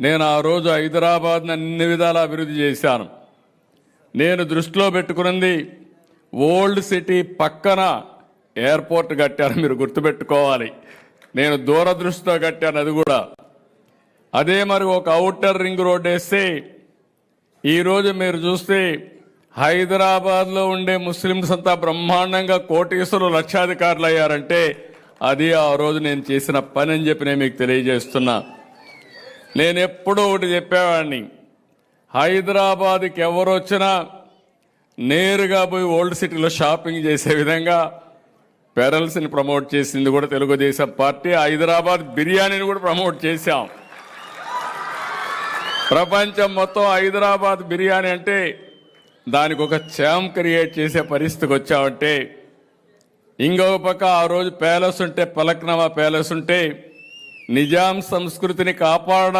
నేను ఆ రోజు హైదరాబాద్ని అన్ని విధాలు అభివృద్ధి చేశాను. నేను దృష్టిలో పెట్టుకున్నది ఓల్డ్ సిటీ పక్కన ఎయిర్పోర్ట్ కట్టాను మీరు గుర్తుపెట్టుకోవాలి. నేను దూరదృష్టితో కట్టాను అది కూడా. అదే మరి ఒక అవుటర్ రింగ్ రోడ్ వేస్తే ఈరోజు మీరు చూస్తే హైదరాబాద్లో ఉండే ముస్లింస్ అంతా బ్రహ్మాండంగా కోటీశ్వరులు లక్షాధికారులు అయ్యారంటే అది ఆ రోజు నేను చేసిన పని అని చెప్పి నేను మీకు తెలియజేస్తున్నా. నేను ఎప్పుడూ ఒకటి చెప్పేవాడిని. హైదరాబాద్కి ఎవరు వచ్చినా నేరుగా పోయి ఓల్డ్ సిటీలో షాపింగ్ చేసే విధంగా పెరల్స్ని ప్రమోట్ చేసింది కూడా తెలుగుదేశం పార్టీ. హైదరాబాద్ బిర్యానీని కూడా ప్రమోట్ చేశాం. ప్రపంచం మొత్తం హైదరాబాద్ బిర్యానీ అంటే దానికి ఒక ఛామ్ క్రియేట్ చేసే పరిస్థితికి వచ్చామంటే ఇంకొక పక్క ఆ రోజు ప్యాలెస్ ఉంటే పలక్నమా ప్యాలెస్ ఉంటే నిజాం సంస్కృతిని కాపాడ